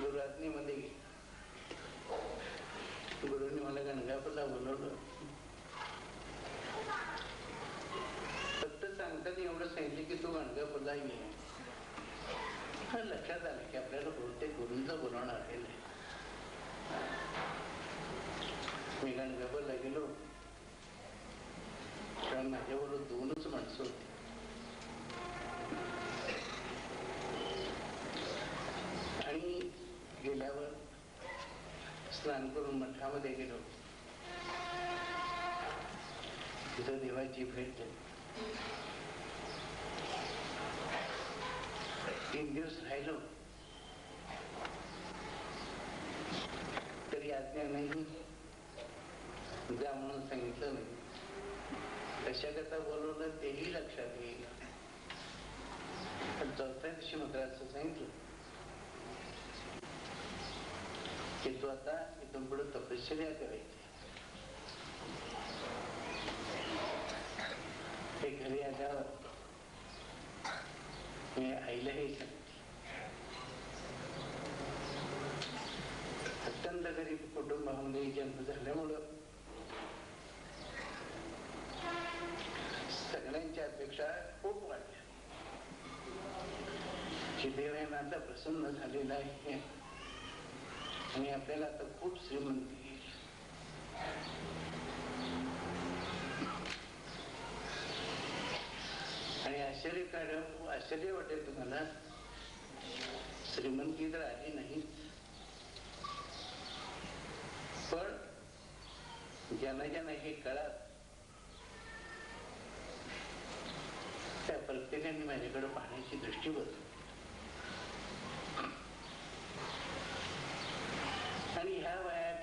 गुरुआज्ञेमध्ये गुरुनी मला गणगापूरला बोलवलं फक्त सांगताना एवढं सांगितलं की तू गणगापूरला ये हा लक्षात आलं की आपल्याला बहुतेक गुरूंचं बोलवणार आहे मी गणगापूरला गेलो. कारण माझ्याबरोबर दोनच माणसं होती आणि गेल्यावर स्नान करून मठामध्ये गेलो. तिथं देवाची भेट झाली. तीन दिवस राहिलो. तरी आज्ञा नाही. जा म्हणून सांगितलं नाही कशा करता बोलवलं तेही लक्षात येईल चौथ्या दिवशी मात्र असं सांगितलं. की तू आता इथून पुढे तपश्चर्या करायची. हे घरी आल्यावर मी आईलाही अत्यंत गरीब कुटुंबामध्ये जन्म झाल्यामुळं सगळ्यांच्या अपेक्षा खूप वाढल्या. की देवांना प्रसन्न झालेला आहे. आणि आपल्याला आता खूप श्रीमंती येईल आणि आश्चर्य काढ आश्चर्य वाटेल तुम्हाला. श्रीमंती तर आली नाही. पण ज्यांना ज्यांना हे कळा त्या प्रत्येकाने माझ्याकडे पाहण्याची दृष्टी बदल आणि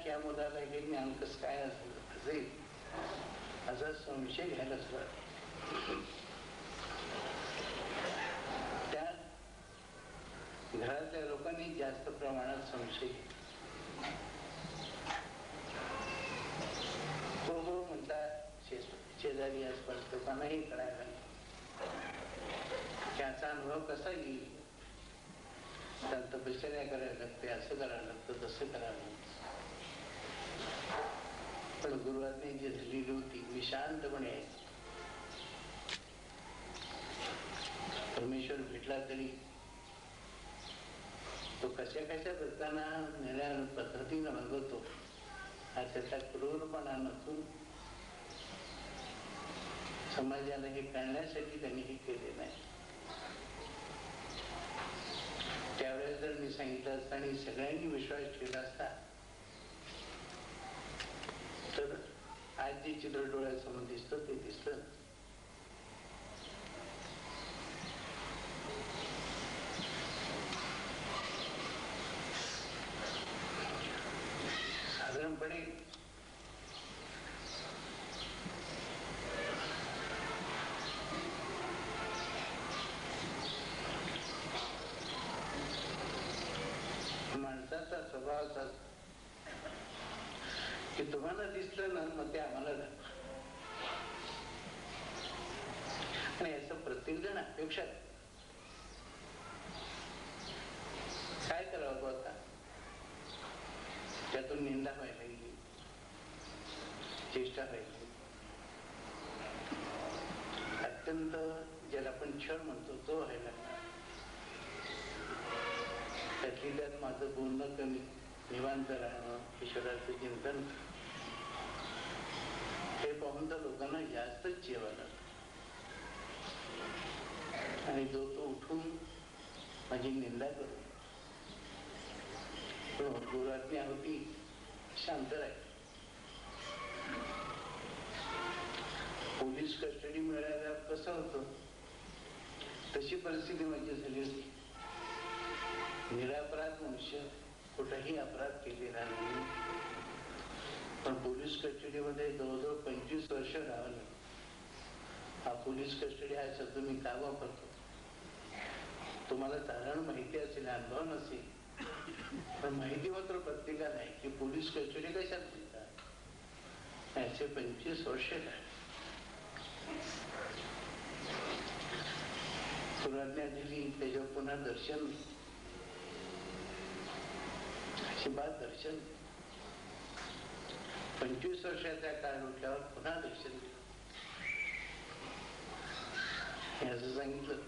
त्या या मुलाला हे ज्ञान कसं काय असेल असा संशय घ्यायला सुरुवात त्या घरातल्या लोकांनी जास्त प्रमाणात संशय हो हो म्हणतात शेजारी आसपास लोकांनाही कळायला त्याचा अनुभव कसा येईल? त्यात तपश्चर्या करायला लागते असं करायला लागतं तसं करायला लागतं पण गुरुवारने जी झालेली होती मी शांतपणे परमेश्वर भेटला तरी तो कशा कशा भक्तांना निळ्या पद्धतीनं भागवतो हा त्याचा क्रूरपणा नसून समाजाला हे कळण्यासाठी त्यांनी हे केले नाही. त्यावेळेस जर मी सांगितलं असता आणि सगळ्यांनी विश्वास ठेवला असता तर आज जे चित्र डोळ्यासमोर दिसतं ते दिसत साधारणपणे आम्हाला दिसलं ना मग ते आम्हाला दाखवा आणि याचं प्रत्येक जण अपेक्षा काय करावं बघ आता? त्यातून निंदा व्हायला गेली. चेष्टा व्हायला अत्यंत ज्याला आपण क्षण म्हणतो तो व्हायला त्यातली त्यात माझं बोलणं कमी निवांत राहणं ईश्वराचं चिंतन पाहून त्या लोकांना जास्तच जेवायला आणि जो तो उठून माझी निंदा करू पण गुरुआज्ञा होती शांत राहील पोलीस कस्टडी मिळायला कसं होत? तशी परिस्थिती माझी झाली होती निरापराध मनुष्य कुठंही अपराध केलेला नाही. पण पोलीस कस्टडीमध्ये जवळजवळ पंचवीस वर्ष राहिलं. हा पोलीस कस्टडी हा शब्द मी का वापरतो? तुम्हाला साधारण माहिती असेल अनुभव नसेल. पण माहिती मात्र प्रत्येकाला आहे की पोलीस कस्टडी कशात मिळतात याचे पंचवीस वर्ष काय सुराज्ञा दिली त्याच्यावर पुन्हा दर्शन अजिबात दर्शन पंचवीस वर्षाचा काळ उठल्यावर पुन्हा दर्शन दिलं असं सांगितलं.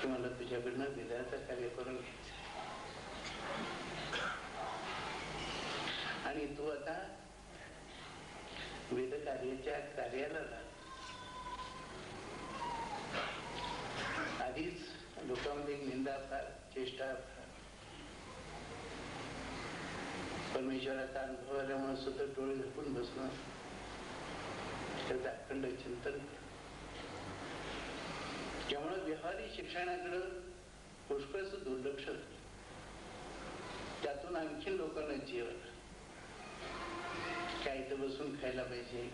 की मला तुझ्याकडनं विधाचं कार्य करून घ्यायचं आणि तू आता वेद कार्याच्या कार्याला आधीच लोकांमध्ये निंदा फार चेष्टा फार परमेश्वराचा अनुभव आल्यामुळे सुद्धा डोळे झपून बसणं. त्याचं अखंड चिंतन. त्यामुळं व्यवहारिक शिक्षणाकडं पुष्कळच दुर्लक्ष त्यातून आणखी लोकांना जेवण काय इथं बसून खायला पाहिजे.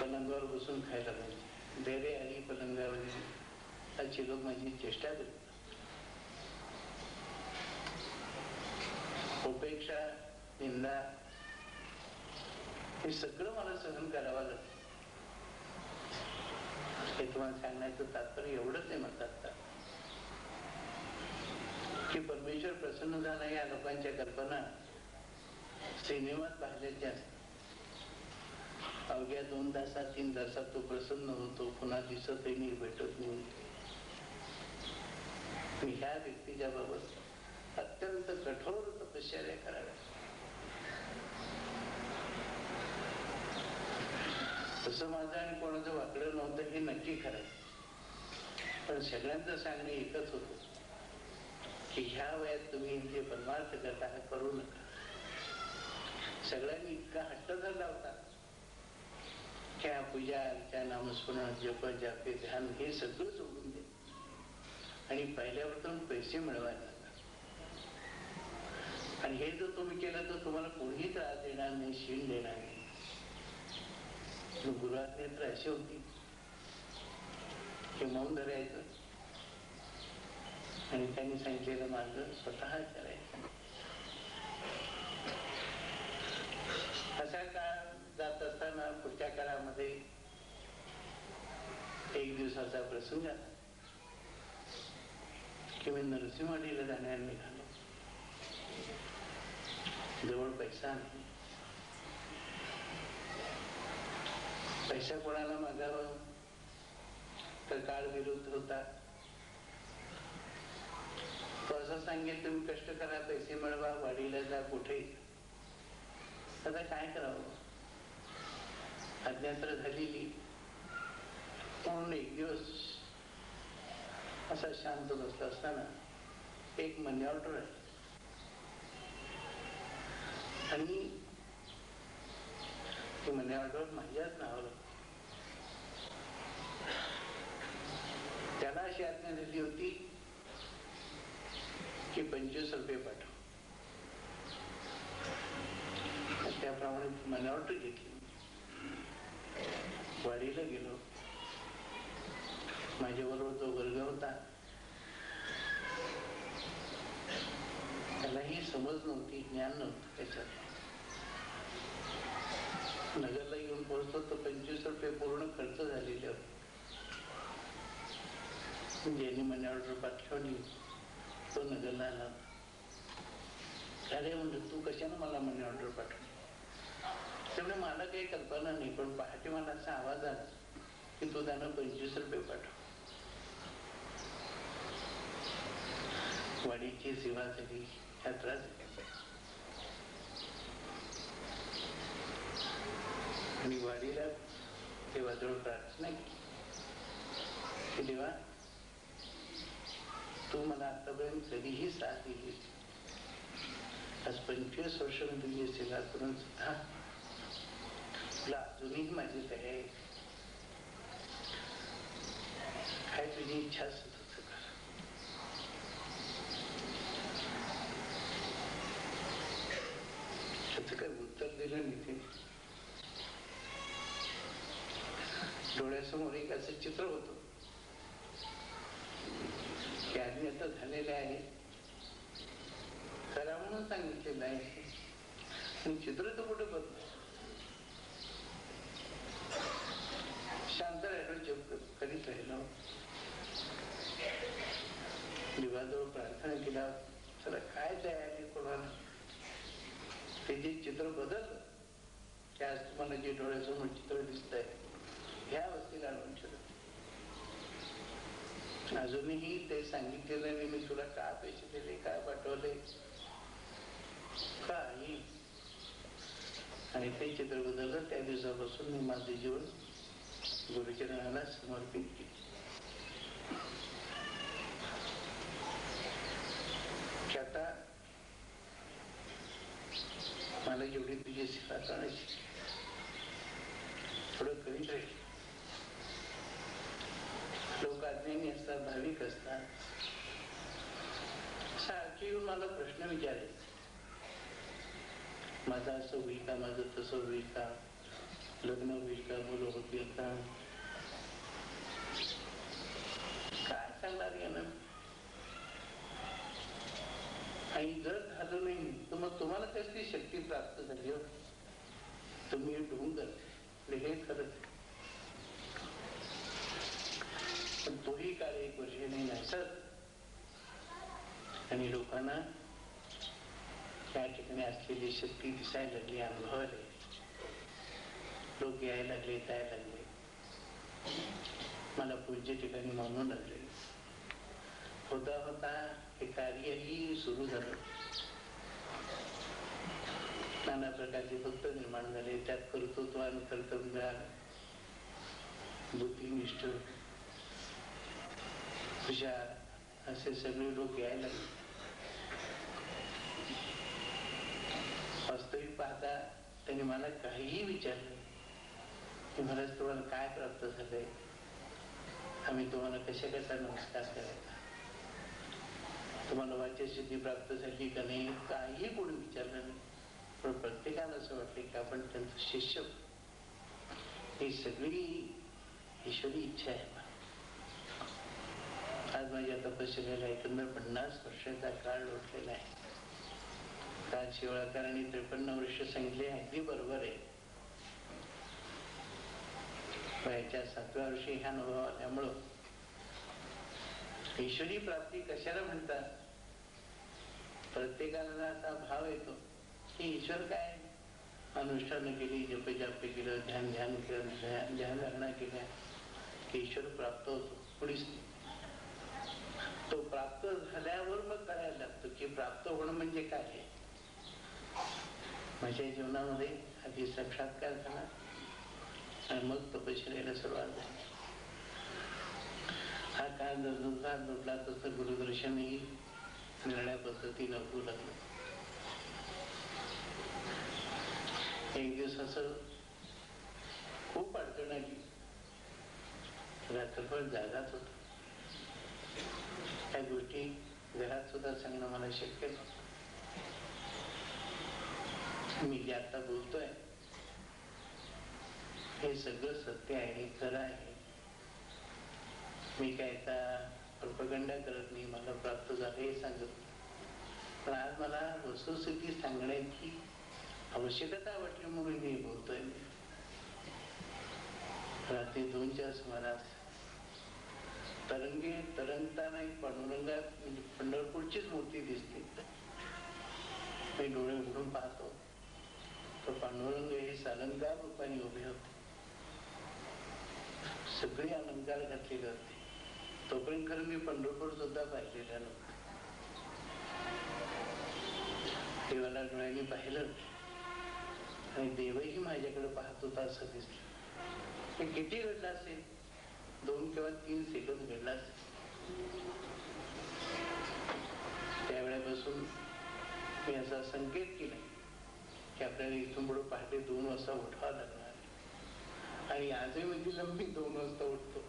पलंगावर बसून खायला पाहिजे. धैर्य आली पलंगावर. अशी लोक माझी चेष्टा करते उपेक्षा निंदा हे सगळं मला सहन करावं लागतं. हे तुम्हाला सांगण्याचं तात्पर्य एवढंच आहे म्हणतात की? परमेश्वर प्रसन्न झाला या लोकांच्या कल्पना सिनेमात पाहिल्याच्या अवघ्या दोन तासात तीन तासात तो प्रसन्न होतो पुन्हा दिसतही नाही भेटत नाही. आणि ह्या व्यक्तीच्या बाबत अत्यंत कठोर तपश्चर्या कराव्या तसं माझं आणि कोणाचं वाकडं नव्हतं हे नक्की खरं पण सगळ्यांचं सांगणे एकच होतं की ह्या वयात तुम्ही जे परमार्थ करता हा करू नका. सगळ्यांनी इतका हट्ट झाला होता की हा पूजा अर्चा नामस्मरण जप जापे ध्यान हे सगळं सोडून दे आणि पहिल्यावर पैसे मिळवायला. आणि हे जर तुम्ही केलं तर तुम्हाला कोणीही त्रास देणार नाही शीण देणार नाही. गुरुवात नेत्र अशी होती हे मौन धरायचं. आणि त्यांनी सांगितलेलं मार्ग स्वतः करायचं. अशा काळ जात असताना पुढच्या काळामध्ये एक दिवसाचा प्रसंग आला. किंवा मी नरसिंहवाडीला जाण्याला निघालो. जवळ पैसा नाही पैसा कोणाला मागावं तर काळ विरुद्ध होता तो असं सांगेल तुम्ही कष्ट करा पैसे मिळवा वाढीला जा कुठे आता काय करावं अज्ञात्र झालेली म्हणून एक दिवस असा शांत बसला असताना एक मनी ऑर्डर आहे आणि ते मनी ऑर्डर माझ्याच त्याला अशी आज्ञा दिली होती की पंचवीस रुपये पाठव त्याप्रमाणे मनावर ऑर्डर घेतली. वाडीला गेलो. माझ्याबरोबर जो वर्ग होता त्यालाही समज नव्हती ज्ञान नव्हतं त्याच्यात. नगरला येऊन पोहोचतो तर पंचवीस रुपये पूर्ण खर्च झालेले. ज्यांनी मनी ऑर्डर पाठवली तो नगरला आला. अरे म्हणजे तू कशानं मला मनी ऑर्डर पाठवली? त्यामुळे मला काही कल्पना नाही पण पहाटे मला असा आवाज आला की तू त्यांना पंचवीस रुपये पाठव वाडीची सेवा झाली यात्रा झाली वाढीला वाडीला देवाजवळ प्रार्थना केली की? देवा तू मला आतापर्यंत कधीही साथ दिली आज पंचवीस वर्ष मी तुझी सेवा करून सुद्धा तुला अजूनही माझी दया आहे. काय तुझी इच्छा असत तसं कर. त्याचं काय उत्तर दिलं नाही ते? डोळ्यासमोर एक असं चित्र होतं. ते आधी आता झालेले आहे करा म्हणून सांगितलेलं आहे. पण चित्र तर कुठे बघ. शांत राहिलो जप करीत राहिलो. दिवाजवळ प्रार्थना केला चला काय तयारी कोणाला? ते जे चित्र बदल ते आज तुम्हाला जे डोळ्यासमोर चित्र दिसत आहे ह्या अवस्थेला आणून ठेवलं अजूनही ते सांगितलेलं नाही मी तुला का पैसे दिले काय पाठवले? काही आणि ते चित्र बदललं त्या दिवसापासून मी माझे जीवन गुरुचरणाला समर्पित केले. आता मला जेवढी तुझी सेवा करायची थोडं करीत राहील लोक असतात भाविक असतात. सारखे येऊन मला प्रश्न विचारायचे. माझं असं होईल का माझं तसं होईल का? लग्न होईल का मुलं होतील का? काय सांगणार यानं? आणि जर झालं नाही तर मग तुम्हाला कसली शक्ती प्राप्त झाली हो? तुम्ही ढोंगर हे खरंच पण तोही काळ एक वर्ष नाही नसत आणि लोकांना त्या ठिकाणी असलेली शक्ती दिसायला लागली अनुभवायला लोक यायला लागले जायला लागले. मला पूज्य ठिकाणी म्हणू लागले. होता होता हे कार्यही सुरू झालं. नाना प्रकारचे भक्त निर्माण झाले. त्यात कर्तृत्व आणि कर्तव्य बुद्धिनिष्ठ हुशार असे सगळे लोक यायला लागले. वास्तविक पाहता त्यांनी मला काहीही विचारलं की महाराज तुम्हाला काय प्राप्त झालंय? आम्ही तुम्हाला कशा कसा नमस्कार करायचा? तुम्हाला वाच्यसिद्धी प्राप्त झाली का नाही? काही कोणी विचारलं नाही. पण प्रत्येकाला असं वाटलं की आपण त्यांचं शिष्य ही सगळी ईश्वरी इच्छा आहे. आज माझ्या तपश्चर्याला एकंदर पन्नास वर्षाचा काळ लोटलेला आहे. काल शिवळाकरांनी त्रेपन्न वर्ष सांगितले अगदी बरोबर आहे. वयाच्या सातव्या वर्षी ह्या अनुभव आल्यामुळं ईश्वरी प्राप्ती कशाला म्हणतात? प्रत्येकाला असा भाव येतो की ईश्वर काय? अनुष्ठान केली जपजाप केलं ध्यान ध्यान केलं ध्यान ध्यानधारणा केल्या की ईश्वर प्राप्त होतो. कुणीच तो प्राप्त झाल्यावर मग करायला लागतो की प्राप्त होणं म्हणजे काय आहे? माझ्या जीवनामध्ये आधी साक्षात्कार झाला आणि मग तपश्चर्याला सुरुवात झाली. हा काळ जसा जोडला तसं गुरुदर्शनही निर्णया पद्धतीनं होऊ लागलं. एक दिवस असं खूप अडचण आली. रात्रभर जागाच होत. त्या गोष्टी घरात सुद्धा सांगणं मला शक्य नव्हतं. मी जे आता बोलतोय हे सगळं सत्य आहे खरं आहे. मी काय आता प्रोपगंडा करत नाही मला प्राप्त झालं हे सांगत पण आज मला वस्तुस्थिती सांगण्याची आवश्यकता वाटली म्हणून मी बोलतोय. रात्री दोनच्या सुमारास तरंगी तरंगताना नाही पांडुरंगात म्हणजे पंढरपूरचीच मूर्ती दिसते. मी डोळे उघडून पाहतो. तर पांडुरंग हे सालंकार रूपाने उभे होते. सगळे अलंकार घातलेले होते. तोपर्यंत खरं मी पंढरपूर सुद्धा पाहिलेला नव्हता. देवाला डोळ्यांनी पाहिलं. आणि देवही माझ्याकडे पाहत होता असं दिसलं. हे किती घडलं असेल? दोन किंवा तीन सेकंद घडला त्यावेळेपासून मी असा संकेत केला की आपल्याला इथून पुढे पहाटे दोन वाजता उठावं लागणार. आणि आजही म्हणजे लंबी दोन वाजता उठतो.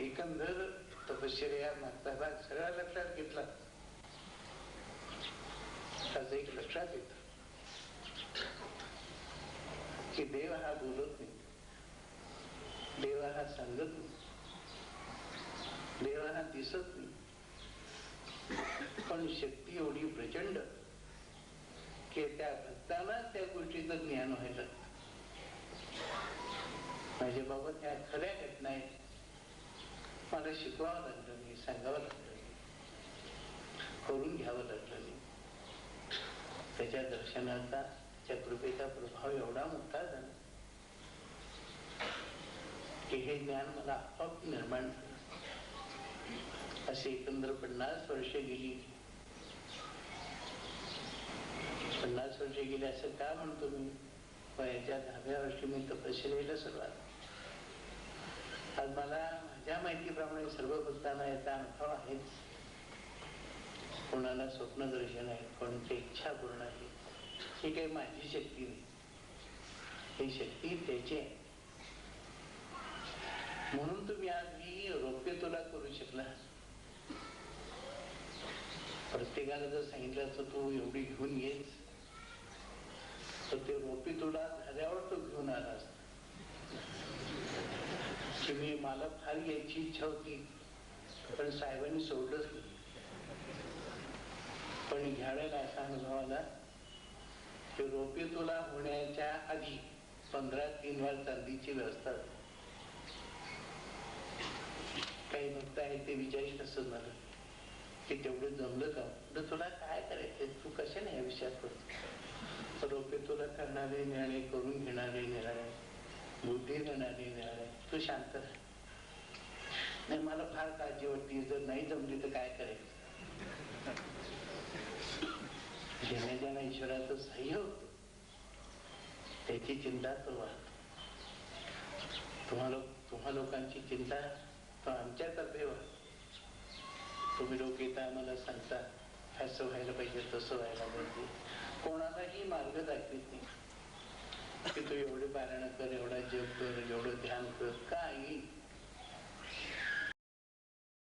एकंदर तपश्चर्या मागताना सगळा लक्षात घेतला. त्याचं एक लक्षात येत की देव हा बोलत नाही देव हा सांगत नाही देव हा दिसत नाही पण शक्ती एवढी प्रचंड की त्या भक्ताला त्या गोष्टीचं ज्ञान व्हायला माझ्या बाबा त्या खऱ्या घटना आहेत मला शिकवावं लागलं नाही सांगावं लागलं नाही करून घ्यावं लागलं नाही त्याच्या दर्शनाचा त्या कृपेचा प्रभाव एवढा मोठा झाला की हे ज्ञान मला आपोआप निर्माण झालं. असे एकंदर पन्नास वर्ष गेली. पन्नास वर्ष गेली असं का म्हणतो मी? वयाच्या दहाव्या वर्षी मी तपश्चर्याला सुरुवात आज मला माझ्या माहितीप्रमाणे सर्व भक्तांना याचा अनुभव आहेच. कोणाला स्वप्नदर्शन आहे कोणाची इच्छा पूर्ण आहे ही काही माझी शक्ती नाही. ही शक्ती त्याची आहे. म्हणून तुम्ही आज मी रोप्य तुला करू शकला प्रत्येकाला जर सांगितलं तर तू एवढी घेऊन येच तर ते रोपी तुला झाल्यावर तो घेऊन आला असता की मी मला फार यायची इच्छा होती पण साहेबांनी सोडलंच नाही. आणि घ्यावेळेला असा अनुभव आला की रोपे तुला होण्याच्या आधी पंधरा तीन वार चांदीची व्यवस्था काही भक्त आहे ते विचारित असं मला की तेवढं जमलं का? तर तुला काय करायचं तू कशाने या विषयात करतो रोपे तुला करणारे निर्णय करून घेणारे निर्णय बुद्धी देणारे निर्णय तू शांत राह. नाही मला फार काळजी वाटते. जर नाही जमली तर काय करायचं? ज्याने ज्यांना ईश्वराचं सह्य होत त्याची चिंता तो वाहतो तुम्हाला तुम्हा लोकांची चिंता तो आमच्यातर्फे वाहतो तुम्ही लोक येता आम्हाला सांगता असं व्हायला पाहिजे तसं व्हायला पाहिजे. कोणालाही मार्ग दाखवित नाही. की तू एवढे पारायण कर एवढा जप कर एवढं ध्यान कर काही